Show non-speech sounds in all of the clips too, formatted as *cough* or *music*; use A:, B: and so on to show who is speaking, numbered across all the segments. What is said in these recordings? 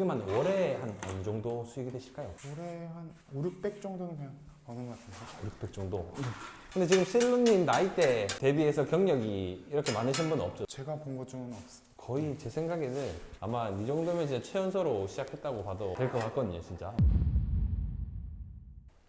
A: 지금 한 월에 한 어느 정도 수익이 되실까요?
B: 올해 한 5, 600 정도는 그냥 버는 것 같은데
A: 600 정도. 근데 지금 실루님 나이대 대비해서 경력이 이렇게 많으신 분은 없죠.
B: 제가 본 것 중은 없어
A: 거의 제 생각에는 아마 이 정도면 진짜 최연소로 시작했다고 봐도 될 것 같거든요, 진짜.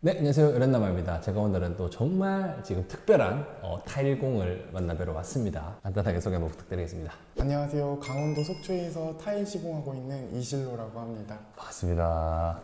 A: 네, 안녕하세요. 연남아입니다. 제가 오늘은 또 정말 지금 특별한 어, 타일공을 만나뵈러 왔습니다. 간단하게 소개 한번 부탁드리겠습니다.
B: 안녕하세요 강원도 속초에서 타일 시공하고 있는 이실로라고 합니다
A: 반갑습니다.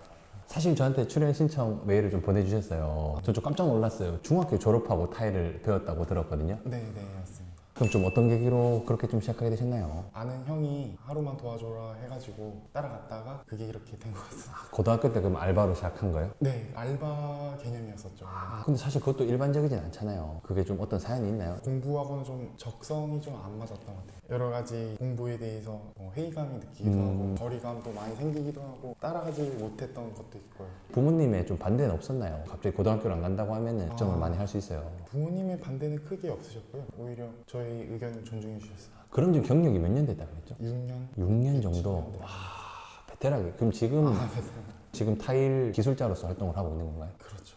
A: 사실 저한테 출연 신청 메일을 좀 보내주셨어요. 저좀 깜짝 놀랐어요. 중학교 졸업하고 타일을 배웠다고 들었거든요.
B: 네 네 맞습니다
A: 그럼 좀 어떤 계기로 그렇게 좀 시작하게 되셨나요?
B: 아는 형이 하루만 도와줘라 해가지고 따라갔다가 그게 이렇게 된 것 같습니다
A: 고등학교 때 그럼 알바로 시작한 거예요?
B: 네 알바 개념이었었죠
A: 아, 근데 사실 그것도 일반적이진 않잖아요. 그게 좀 어떤 사연이 있나요?
B: 공부하고는 좀 적성이 좀 안 맞았던 것 같아요 여러 가지 공부에 대해서 뭐 회의감이 느끼기도
A: 음.
B: 하고 거리감도 많이 생기기도 하고 따라가지 못했던 것도 있고요
A: 부모님의 좀 반대는 없었나요? 갑자기 고등학교를 안 간다고 하면은 걱정을
B: 아.
A: 많이 할 수 있어요.
B: 부모님의 반대는 크게 없으셨고요 오히려 저희 의견을 존중해 주셨어요
A: 그럼 지금 경력이 몇 년 됐다 그랬죠?
B: 6년
A: 6년 정도.
B: 네.
A: 와, 베테랑이. 그럼 지금
B: 아, 네.
A: 지금 타일 기술자로서 활동을 하고 있는 건가요?
B: 그렇죠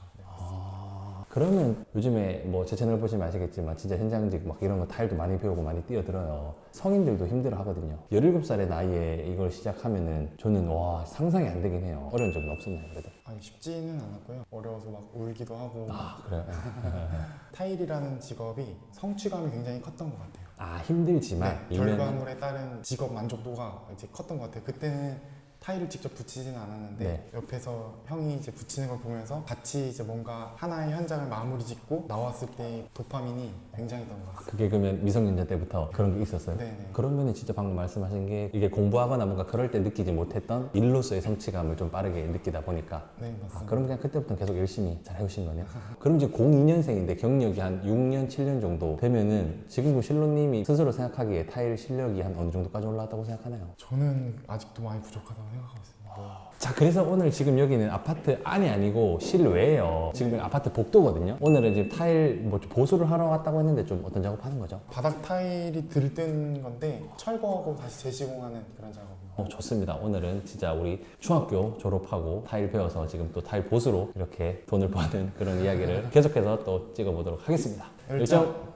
A: 그러면 요즘에 뭐 제 채널 보시면 아시겠지만 진짜 현장직 막 이런 거 타일도 많이 배우고 많이 뛰어들어요. 성인들도 힘들어 하거든요. 17살의 나이에 이걸 시작하면은 저는 와 상상이 안 되긴 해요. 어려운 점은 없었나요, 그래도?
B: 아니 쉽지는 않았고요 어려워서 막 울기도 하고
A: 아, 그래요? *laughs*
B: 타일이라는 직업이 성취감이 굉장히 컸던 것 같아요
A: 아, 힘들지만
B: 네,
A: 이면
B: 결과물에 따른 직업 만족도가 이제 컸던 것 같아요. 그때는 타일을 직접 붙이지는 않았는데
A: 네.
B: 옆에서 형이 이제 붙이는 걸 보면서 같이 이제 뭔가 하나의 현장을 마무리 짓고 나왔을 때 도파민이 굉장했던 것 같아요.
A: 그게 그러면 미성년자 때부터 그런 게 있었어요?
B: 네네.
A: 그러면은 진짜 방금 말씀하신 게 이게 공부하거나 뭔가 그럴 때 느끼지 못했던 일로서의 성취감을 좀 빠르게 느끼다 보니까
B: 네
A: 아,
B: 맞습니다.
A: 그럼 그냥 그때부터 계속 열심히 잘 해오신 거네요. *laughs* 그럼 이제 02년생인데 경력이 한 6년, 7년 정도 되면은 지금 그 실로님이 스스로 생각하기에 타일 실력이 한 어느 정도까지 올라왔다고 생각하나요?
B: 저는 아직도 많이 부족하다고 생각하고 있습니다.
A: 자, 그래서 오늘 지금 여기는 아파트 안이 아니고 실외예요. 지금 아파트 복도거든요. 오늘은 지금 타일 뭐좀 보수를 하러 왔다고 했는데 좀 어떤 작업하는 거죠?
B: 바닥 타일이 들뜬 건데 철거하고 다시 재시공하는 그런 작업입니다.
A: 어, 좋습니다. 오늘은 진짜 우리 중학교 졸업하고 타일 배워서 지금 또 타일 보수로 이렇게 돈을 *laughs* 버는 그런 이야기를 계속해서 또 찍어보도록 하겠습니다.
B: 열정.
A: 열정.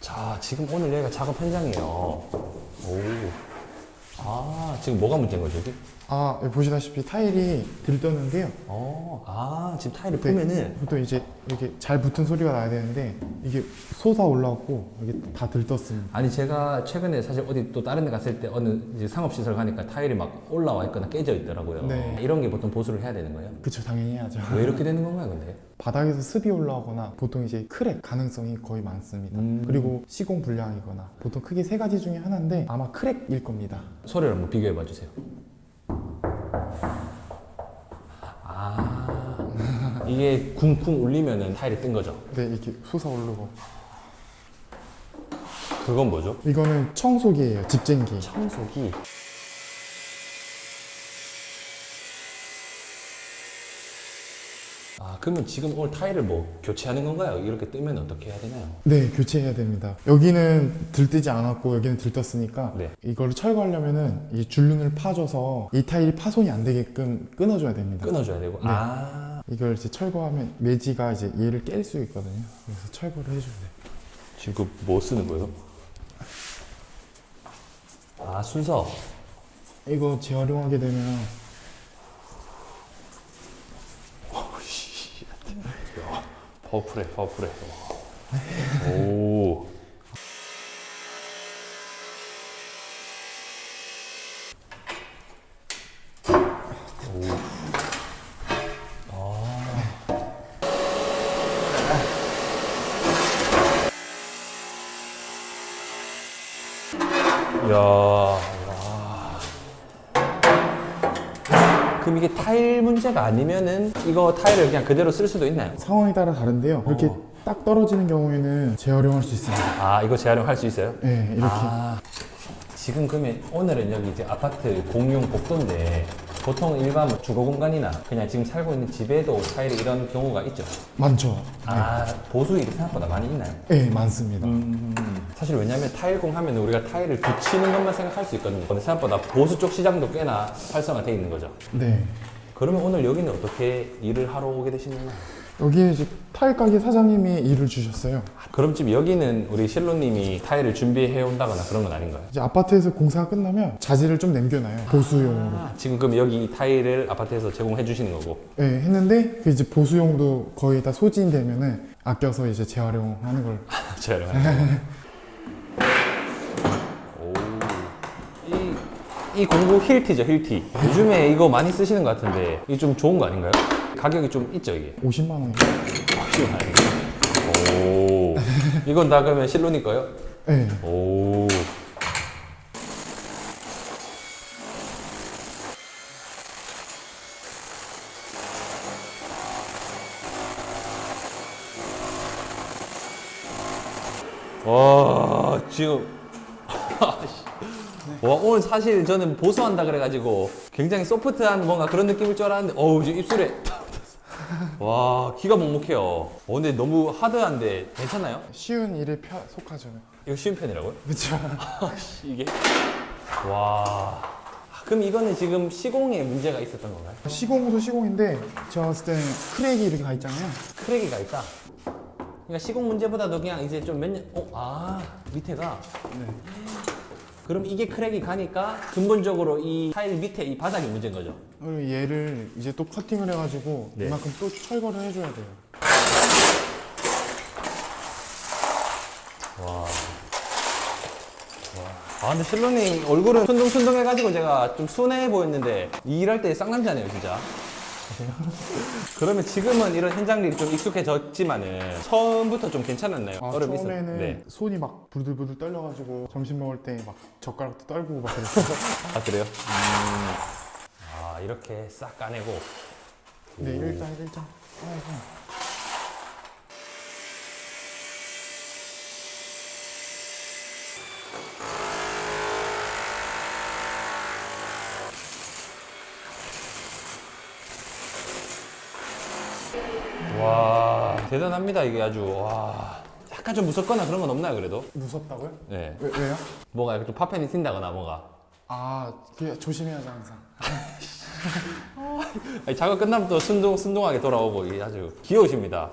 A: 자, 지금 오늘 여기가 작업 현장이에요. 오. 아, 지금 뭐가 문제인 거죠, 여기?
B: 아 여기 보시다시피 타일이 들떴는데요.
A: 어, 아, 지금 타일을
B: 네.
A: 보면은
B: 보통 이제 이렇게 잘 붙은 소리가 나야 되는데 이게 솟아 올라왔고 이게 다 들떴습니다.
A: 아니 제가 최근에 사실 어디 또 다른 데 갔을 때 어느 이제 상업시설 가니까 타일이 막 올라와 있거나 깨져 있더라고요.
B: 네.
A: 이런 게 보통 보수를 해야 되는 거예요?
B: 그쵸 당연히 해야죠.
A: 왜 이렇게 *laughs* 되는 건가요, 근데?
B: 바닥에서 습이 올라오거나 보통 이제 크랙 가능성이 거의 많습니다.
A: 음.
B: 그리고 시공 불량이거나 보통 크게 세 가지 중에 하나인데 아마 크랙일 겁니다.
A: 소리를 한번 비교해 봐 주세요. 이게 쿵쿵 울리면은 타일이 뜬 거죠.
B: 네 이렇게 솟아 오르고
A: 그건 뭐죠?
B: 이거는 청소기예요 집쟁기.
A: 청소기. 아, 그러면 지금 오늘 타일을 뭐 교체하는 건가요? 이렇게 뜨면 어떻게 해야 되나요?
B: 네 교체해야 됩니다. 여기는 들뜨지 않았고 여기는 들떴으니까
A: 네.
B: 이거를 철거하려면은 이 줄눈을 파줘서 이 타일이 파손이 안 되게끔 끊어줘야 됩니다.
A: 끊어줘야 되고.
B: 네.
A: 아,
B: 이걸 이제 철거하면 매지가 이제 얘를 깰 수 있거든요. 그래서 철거를 해줘야 돼요.
A: 지금 그뭐 쓰는 거예요? 아, 순서.
B: 이거 재활용하게 되면
A: 파워풀해, 파워풀해. 오. 그럼 이게 타일 문제가 아니면은 이거 타일을 그냥 그대로 쓸 수도 있나요?
B: 상황에 따라 다른데요. 이렇게
A: 어.
B: 딱 떨어지는 경우에는 재활용할 수 있습니다.
A: 아, 이거 재활용할 수 있어요?
B: 네, 이렇게.
A: 아, 지금 그러면 오늘은 여기 이제 아파트 공용 복도인데 보통 일반 뭐 주거 공간이나 그냥 지금 살고 있는 집에도 타일이 이런 경우가 있죠.
B: 많죠.
A: 아 보수일이 생각보다 많이 있나요?
B: 네, 많습니다.
A: 사실 왜냐면 타일공 하면 우리가 타일을 붙이는 것만 생각할 수 있거든요. 근데 생각보다 보수 쪽 시장도 꽤나 활성화돼 있는 거죠.
B: 네.
A: 그러면 오늘 여기는 어떻게 일을 하러 오게 되신 건가요?
B: 여기 이제 타일 가게 사장님이 일을 주셨어요.
A: 그럼 지금 여기는 우리 실로님이 타일을 준비해 온다거나 그런 건 아닌가요?
B: 이제 아파트에서 공사가 끝나면 자재를 좀 남겨놔요. 보수용으로.
A: 아, 지금 그럼 여기 타일을 아파트에서 제공해 주시는 거고
B: 네, 했는데 그 이제 보수용도 거의 다 소진되면은 아껴서 이제 재활용하는 걸.
A: 제가 *laughs* 오. 이, 이 공구 힐티죠 힐티 요즘에 이거 많이 쓰시는 것 같은데 이게 좀 좋은 거 아닌가요? 가격이 좀 있죠 이게
B: 50만 원.
A: 오 이건 다 그러면 실로니 거요?
B: 네.
A: 오 와, 지금. *laughs* 와, 오늘 사실 저는 보수한다 그래가지고 굉장히 소프트한 뭔가 그런 느낌일 줄 알았는데, 어우, 지금 입술에. 와, 기가 먹먹해요. 어, 근데 너무 하드한데 괜찮아요?
B: 쉬운 일에 펴, 속하죠.
A: 이거 쉬운 편이라고요?
B: 그렇죠.
A: 이게? 와. 아, 그럼 이거는 지금 시공에 문제가 있었던 건가요?
B: 시공도 시공인데 제가 봤을 때는 크랙이 이렇게 가 있잖아요.
A: 크랙이가 있다. 그러니까 시공 문제보다도 그냥 이제 좀 몇 년, 어, 아, 밑에가.
B: 네.
A: 그럼 이게 크랙이 가니까 근본적으로 이 타일 밑에 이 바닥이 문제인 거죠.
B: 그리고 얘를 이제 또 커팅을 해가지고
A: 네.
B: 이만큼 또 철거를 해줘야 돼요.
A: 와. 와. 아, 근데 실로님 얼굴은 순둥순둥해가지고 제가 좀 순해 보였는데 일할 때 쌍남자네요, 진짜. *laughs* 그러면 지금은 이런 현장 일이 좀 익숙해졌지만은 처음부터 좀 괜찮았나요?
B: 아,
A: 어려움이 있었-
B: 처음에는
A: 네.
B: 손이 막 부들부들 떨려가지고 점심 먹을 때 막 젓가락도 떨고 막 그랬어요. *laughs*
A: 아, 그래요? 음. 아, 이렇게 싹 까내고.
B: 네,
A: 오.
B: 일단 일단 하고
A: 와, 대단합니다, 이게 아주. 와. 약간 좀 무섭거나 그런 건 없나요, 그래도?
B: 무섭다고요?
A: 네.
B: 왜, 왜요?
A: 뭐가 이렇게 좀 파편이 튄다거나 뭐가.
B: 아, 그게 조심해야죠 항상. *laughs*
A: 아니, 작업 끝나면 또 순둥, 순둥하게 돌아오고 이게 아주 귀여우십니다.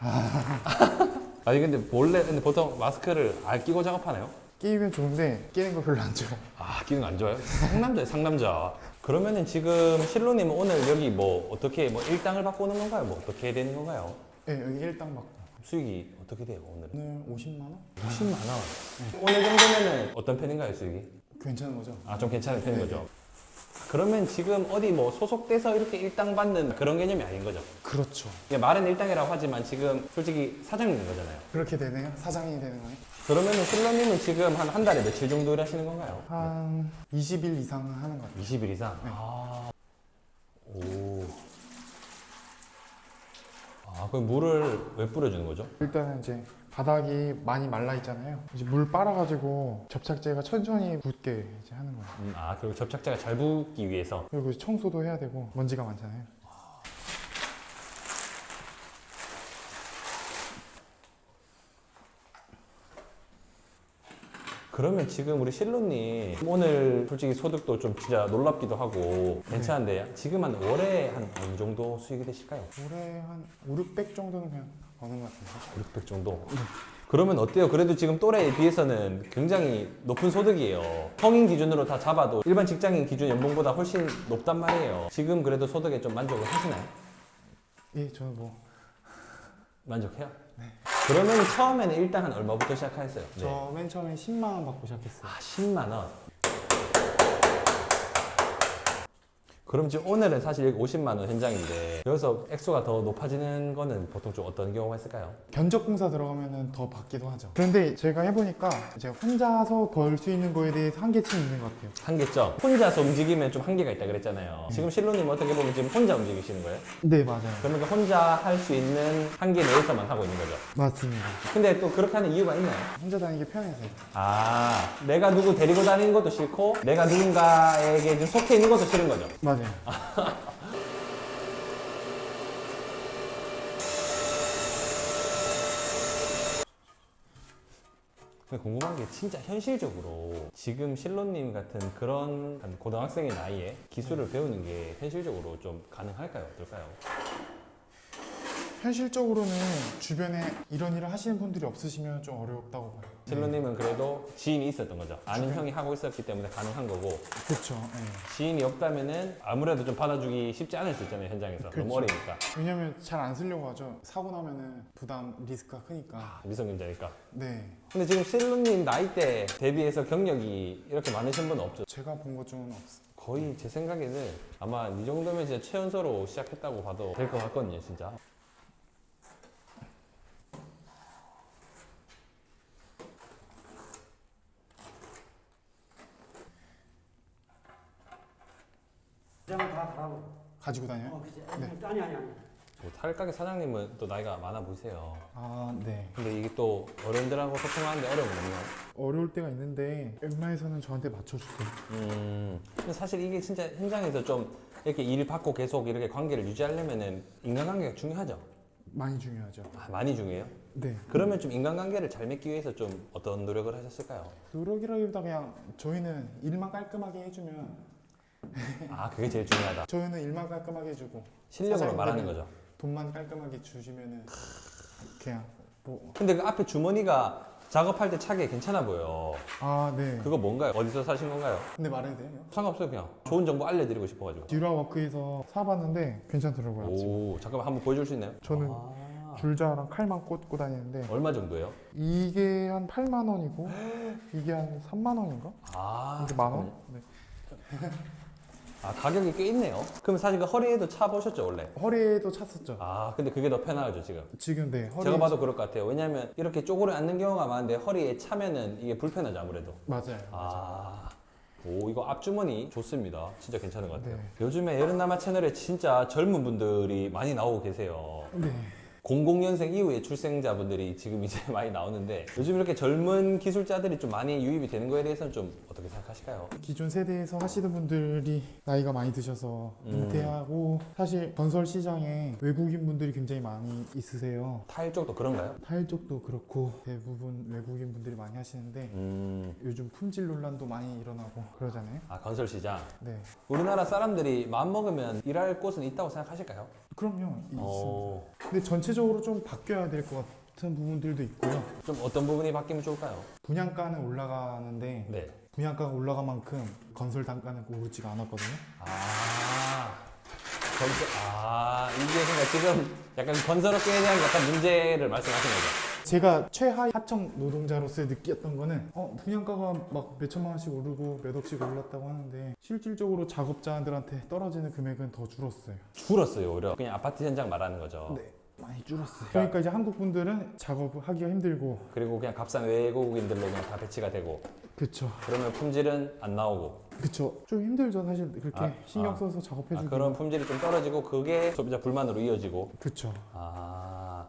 A: *laughs* 아니 근데 원래 근데 보통 마스크를 안 끼고 작업하나요?
B: 끼면 좋은데 끼는 거 별로 안 좋아요.
A: 아 끼는 거 안 좋아요? 상남자예요 상남자. 그러면은 지금 실로님은 오늘 여기 뭐 어떻게 뭐 일당을 받고 오는 건가요? 뭐 어떻게 되는 건가요?
B: 네, 여기 일당 받고
A: 수익이 어떻게 돼요 오늘은?
B: 오늘 50만 원?
A: 50만 원. 오늘 정도면은 어떤 편인가요 수익이?
B: 괜찮은 거죠?
A: 아 좀 괜찮은 편인
B: 네.
A: 거죠. 그러면 지금 어디 뭐 소속돼서 이렇게 일당 받는 그런 개념이 아닌 거죠?
B: 그렇죠.
A: 이게 말은 일당이라고 하지만 지금 솔직히 사장님인 거잖아요.
B: 그렇게 되네요. 사장이 되는 거예요.
A: 그러면은 실러님은 지금 한 한 달에 며칠 정도 일하시는 건가요?
B: 한 20일 이상 하는 것 같아요.
A: 20일 이상?
B: 네.
A: 아. 오. 아, 그럼 물을 왜 뿌려주는 거죠?
B: 일단은 이제 바닥이 많이 말라 있잖아요. 이제 물 빨아가지고 접착제가 천천히 굳게 이제 하는 거예요.
A: 음, 아, 그리고 접착제가 잘 붙기 위해서.
B: 그리고 이제 청소도 해야 되고 먼지가 많잖아요.
A: 그러면 지금 우리 실로님 오늘 솔직히 소득도 좀 진짜 놀랍기도 하고 괜찮은데 지금 한 월에 한 어느 정도 수익이 되실까요?
B: 올해 한 5, 600 정도는 그냥 버는 것 같은데.
A: 600 정도. 그러면 어때요? 그래도 지금 또래에 비해서는 굉장히 높은 소득이에요. 성인 기준으로 다 잡아도 일반 직장인 기준 연봉보다 훨씬 높단 말이에요. 지금 그래도 소득에 좀 만족을 하시나요?
B: 예, 저는 뭐
A: 만족해요? 그러면 처음에는 일단 한 얼마부터 시작하셨어요? 네.
B: 저 맨 처음에 10만 원 받고 시작했어요.
A: 아, 10만 원. 그럼 지금 오늘은 사실 여기 50만 원 현장인데 여기서 액수가 더 높아지는 거는 보통 좀 어떤 경우가 있을까요?
B: 견적 공사 들어가면은 더 받기도 하죠. 그런데 제가 해보니까 제가 혼자서 벌 수 있는 거에 대해서 한계점이 있는 것 같아요.
A: 한계점. 혼자서 움직이면 좀 한계가 있다 그랬잖아요. 지금 실로님 어떻게 보면 지금 혼자 움직이시는 거예요?
B: 네, 맞아요.
A: 그러니까 혼자 할 수 있는 한계 내에서만 하고 있는 거죠.
B: 맞습니다.
A: 근데 또 그렇게 하는 이유가 있나요?
B: 혼자 다니기 편해서요.
A: 아, 내가 누구 데리고 다니는 것도 싫고, 내가 누군가에게 좀 속해 있는 것도 싫은 거죠.
B: 맞아요.
A: 근데 궁금한 게 진짜 현실적으로 지금 실로님 같은 그런 한 고등학생의 나이에 기술을 배우는 게 현실적으로 좀 가능할까요? 어떨까요?
B: 현실적으로는 주변에 이런 일을 하시는 분들이 없으시면 좀 어렵다고 봐요.
A: 실로님은 그래도 지인이 있었던 거죠. 아는 형이 하고 있었기 때문에 가능한 거고
B: 그렇죠.
A: 지인이 없다면은 아무래도 좀 받아주기 쉽지 않을 수 있잖아요 현장에서. 너무 어리니까
B: 왜냐면 잘 안 쓰려고 하죠. 사고 나면은 부담 리스크가 크니까.
A: 미성년자니까.
B: 네.
A: 근데 지금 실로님 나이 대 대비해서 경력이 이렇게 많으신 분은 없죠.
B: 제가 본 것 중은 없어요.
A: 거의 제 생각에는 아마 이 정도면 진짜 최연소로 시작했다고 봐도 될 것 같거든요 진짜.
C: 가라고.
B: 가지고 다녀요?
C: 어, 그치.
B: 네.
C: 아니 아니 아니.
A: 저 탈가게 사장님은 또 나이가 많아 보이세요.
B: 아, 네.
A: 근데 이게 또 어른들하고 소통하는데 어려움은 없나요?
B: 어려울 때가 있는데 웬만해서는 저한테 맞춰주세요.
A: 음. 근데 사실 이게 진짜 현장에서 좀 이렇게 일 받고 계속 이렇게 관계를 유지하려면은 인간관계가 중요하죠.
B: 많이 중요하죠.
A: 아, 많이 중요해요.
B: 네.
A: 그러면 좀 인간관계를 잘 맺기 위해서 좀 어떤 노력을 하셨을까요?
B: 노력이라기보다 그냥 저희는 일만 깔끔하게 해주면
A: 아 그게 제일 중요하다.
B: 저희는 일만 깔끔하게 해주고
A: 실력으로
B: 사장님들은-
A: 말하는 거죠.
B: 돈만 깔끔하게 주시면은 그냥 뭐
A: 근데 그 앞에 주머니가 작업할 때 차게 괜찮아 보여.
B: 아, 네.
A: 그거 뭔가요? 어디서 사신 건가요?
B: 근데 말해도 돼요?
A: 상관없어요 그냥 좋은 정보 알려드리고 싶어가지고.
B: 듀라 워크에서 사봤는데 괜찮더라고요.
A: 오 잠깐만 한번 보여줄 수 있나요?
B: 저는
A: 아,
B: 줄자랑 칼만 꽂고 다니는데
A: 얼마 정도예요?
B: 이게 한 8만 원이고 *gasps* 이게 한 3만 원인가?
A: 아
B: 이게 만 원? 네. *laughs*
A: 아 가격이 꽤 있네요. 그럼 사실 그 허리에도 차 보셨죠 원래?
B: 허리에도 찼었죠.
A: 아 근데 그게 더 편하죠 지금.
B: 지금 네 허리
A: 제가 봐도 그럴 것 같아요. 왜냐하면 이렇게 쪼그려 앉는 경우가 많은데 허리에 차면은 이게 불편하죠 아무래도.
B: 맞아요.
A: 아. 오 이거 앞주머니 좋습니다. 진짜 괜찮은 것 같아요.
B: 네.
A: 요즘에 여름남아 채널에 진짜 젊은 분들이 많이 나오고 계세요.
B: 네.
A: 00년생 이후의 출생자분들이 지금 이제 *laughs* 많이 나오는데 요즘 이렇게 젊은 기술자들이 좀 많이 유입이 되는 거에 대해서는 좀 어떻게 생각하실까요?
B: 기존 세대에서 하시는 분들이 나이가 많이 드셔서
A: 음.
B: 은퇴하고 사실 건설 시장에 외국인 분들이 굉장히 많이 있으세요.
A: 타일 쪽도 그런가요?
B: 타일 쪽도 그렇고 대부분 외국인 분들이 많이 하시는데
A: 음,
B: 요즘 품질 논란도 많이 일어나고 그러잖아요.
A: 아 건설 시장.
B: 네.
A: 우리나라 사람들이 마음 먹으면 일할 곳은 있다고 생각하실까요?
B: 그럼요. 이- 있습니다.
A: 어,
B: 근데 전체적으로 좀 바뀌어야 될 것 같은 부분들도 있고요.
A: 좀 어떤 부분이 바뀌면 좋을까요?
B: 분양가는 올라가는데
A: 네.
B: 분양가가 올라간 만큼 건설 단가는 오르지가 않았거든요.
A: 아, 건설, 아, 이게 그러니까 지금 약간 건설업계에 대한 약간 문제를 말씀하신 거죠?
B: 제가 최하위 하청 노동자로서 느꼈던 거는 어, 분양가가 막 몇천만 원씩 오르고 몇 억씩 올랐다고 하는데 실질적으로 작업자들한테 떨어지는 금액은 더 줄었어요.
A: 줄었어요, 오히려. 그냥 아파트 현장 말하는 거죠.
B: 네, 많이 줄었어요. 그러니까 이제 한국 분들은 작업을 하기가 힘들고
A: 그리고 그냥 값싼 외국인들로 그냥 다 배치가 되고,
B: 그쵸,
A: 그러면 품질은 안 나오고,
B: 그쵸. 좀 힘들죠 사실 그렇게
A: 아,
B: 신경
A: 아.
B: 써서
A: 아,
B: 작업해주고.
A: 그런 품질이 좀 떨어지고, 그게 소비자 불만으로 이어지고,
B: 그쵸.
A: 아,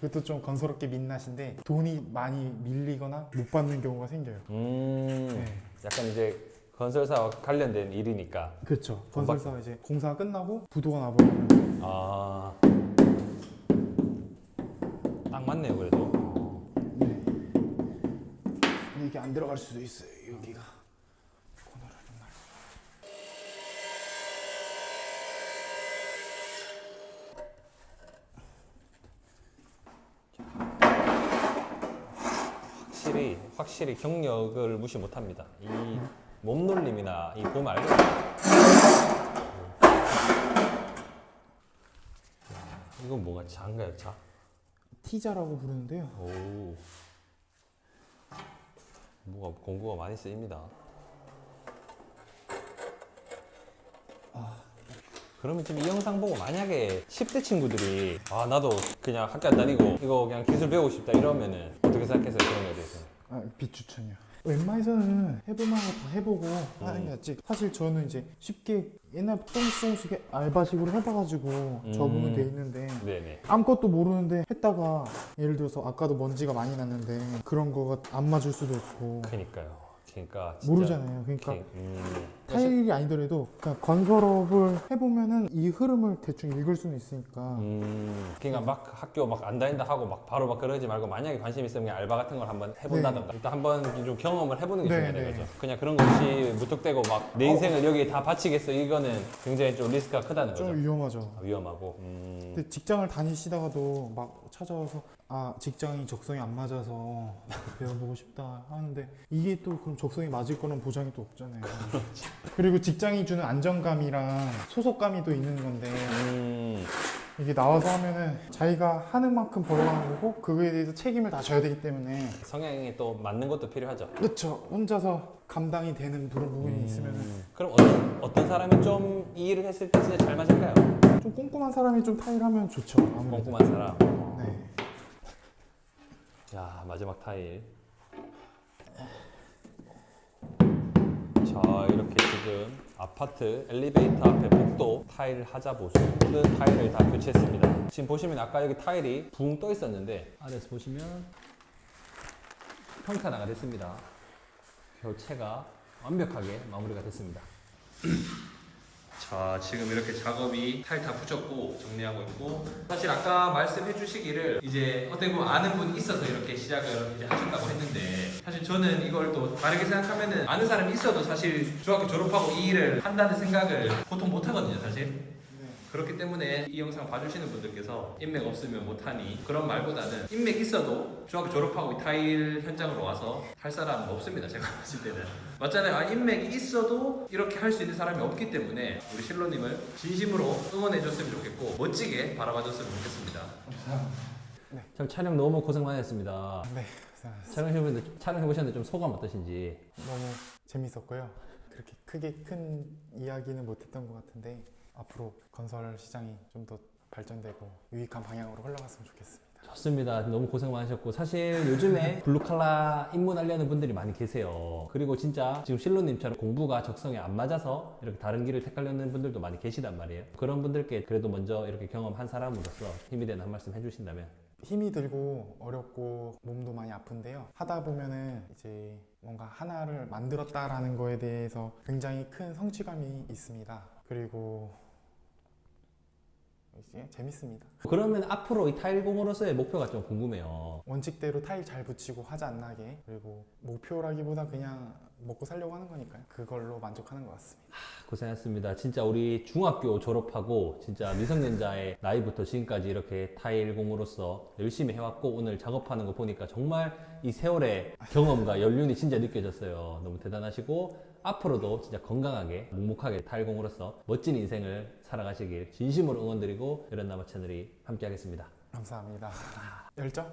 B: 그것도 좀 건설업계 민낯인데 돈이 많이 밀리거나 못 받는 경우가 생겨요.
A: 음,
B: 네.
A: 약간 이제 건설사와 관련된 일이니까,
B: 그렇죠.
A: 돈
B: 건설사가 이제 공사가 끝나고 부도가 나버리면
A: 아, 딱 맞네요, 그래도.
B: 네. 근데 이게 안 들어갈 수도 있어요. 여기가 코너를 좀 날.
A: 확실히 경력을 무시 못합니다. 이 몸놀림이나 이봄 알고 이건 뭐가 자인가요? 자?
B: 티자라고 부르는데요.
A: 오 뭐가 공구가 많이 쓰입니다. 그러면 지금 이 영상 보고 만약에 10대 친구들이 아 나도 그냥 학교 안 다니고 이거 그냥 기술 배우고 싶다 이러면은 어떻게 생각해서 그런 거에 대해서?
B: 아, 비추천이요. 웬만해서는 해볼만 거다 해보고 하는 게 낫지. 사실 저는 이제 쉽게 조금씩 조금씩 알바식으로 해봐가지고 적응은 돼 있는데
A: 네네.
B: 아무것도 모르는데 했다가 예를 들어서 아까도 먼지가 많이 났는데 그런 거가 안 맞을 수도 있고
A: 그니까요. 그러니까 진짜
B: 모르잖아요. 그러니까
A: 킹. 음.
B: 타일이 아니더라도 그러니까 건설업을 해보면은 이 흐름을 대충 읽을 수는 있으니까
A: 음, 그러니까 막 학교 막 안 다닌다 하고 막 바로 막 그러지 말고 만약에 관심 있으면 그냥 알바 같은 걸 한번 해본다던가 일단 한번 좀 경험을 해보는 게
B: 네,
A: 중요하다
B: 네.
A: 그냥 그런 거 없이 무턱대고 막 내 인생을 여기에 다 바치겠어 이거는 굉장히 좀 리스크가 크다는 거죠.
B: 좀 위험하죠.
A: 아, 위험하고. 음.
B: 근데 직장을 다니시다가도 막 찾아와서 아 직장이 적성이 안 맞아서 *laughs* 배워보고 싶다 하는데 이게 또 그럼 적성이 맞을 거는 보장이 또 없잖아요. 그리고 직장이 주는 안정감이랑 소속감이 또 있는 건데
A: 음.
B: 이게 나와서 하면은 자기가 하는 만큼 벌어가는 거고 그거에 대해서 책임을 다 져야 되기 때문에
A: 성향이 또 맞는 것도 필요하죠.
B: 그렇죠. 혼자서 감당이 되는 그런 부분이 있으면은
A: 음. 그럼 어떤, 어떤 사람이 좀 이 일을 했을 때 진짜 잘 맞을까요?
B: 좀 꼼꼼한 사람이 좀 타일하면 좋죠. 아무래도.
A: 꼼꼼한 사람.
B: 네.
A: 야 마지막 타일. 자 이렇게 지금 아파트 엘리베이터 앞에 복도 타일 하자 보수 그 타일을 다 교체했습니다. 지금 보시면 아까 여기 타일이 붕 떠 있었는데 아래에서 보시면 평탄화가 됐습니다. 교체가 완벽하게 마무리가 됐습니다. 자 지금 이렇게 작업이 타일 다 붙였고 정리하고 있고. 사실 아까 말씀해 주시기를 이제 어떻게 보면 아는 분이 있어서 이렇게 시작을 이제 하셨다고 했는데 사실 저는 이걸 또 다르게 생각하면은 아는 사람이 있어도 사실 중학교 졸업하고 이 일을 한다는 생각을 보통 못 하거든요 사실 그렇기 때문에 이 영상 봐주시는 분들께서 인맥 없으면 못하니 그런 말보다는 인맥 있어도 중학교 졸업하고 이 타일 현장으로 와서 할 사람 없습니다 제가 *laughs* 봤을 때는 맞잖아요 아, 인맥이 있어도 이렇게 할 수 있는 사람이 없기 때문에 우리 실로님을 진심으로 응원해 줬으면 좋겠고 멋지게 바라봐 줬으면 좋겠습니다
B: 네.
A: 참 촬영 너무 고생 많이 했습니다
B: 네. 고생하셨습니다.
A: 촬영해보셨는데, 촬영해보셨는데 좀 소감 어떠신지
B: 너무 재밌었고요. 그렇게 크게 큰 이야기는 못했던 것 같은데 앞으로 건설 시장이 좀 더 발전되고 유익한 방향으로 흘러갔으면 좋겠습니다.
A: 좋습니다. 너무 고생 많으셨고 사실 요즘에 블루칼라 입문하려는 분들이 많이 계세요. 그리고 진짜 지금 실로님처럼 공부가 적성에 안 맞아서 이렇게 다른 길을 택하려는 분들도 많이 계시단 말이에요. 그런 분들께 그래도 먼저 이렇게 경험한 사람으로서 힘이 되는 한 말씀 해주신다면
B: 힘이 들고 어렵고 몸도 많이 아픈데요. 하다 보면은 이제 뭔가 하나를 만들었다라는 거에 대해서 굉장히 큰 성취감이 있습니다. 그리고 이제 재밌습니다.
A: 그러면 앞으로 이 타일공으로서의 목표가 좀 궁금해요.
B: 원칙대로 타일 잘 붙이고 화자 안 나게 그리고 목표라기보다 그냥 먹고 살려고 하는 거니까요. 그걸로 만족하는 것 같습니다.
A: 고생했습니다. 진짜 우리 중학교 졸업하고 진짜 미성년자의 *laughs* 나이부터 지금까지 이렇게 타일공으로서 열심히 해왔고 오늘 작업하는 거 보니까 정말 이 세월의 경험과 연륜이 진짜 느껴졌어요. 너무 대단하시고 앞으로도 진짜 건강하게 묵묵하게 타일공으로서 멋진 인생을 살아가시길 진심으로 응원드리고 이런 나마 채널이 함께하겠습니다.
B: 감사합니다. *laughs* 열정?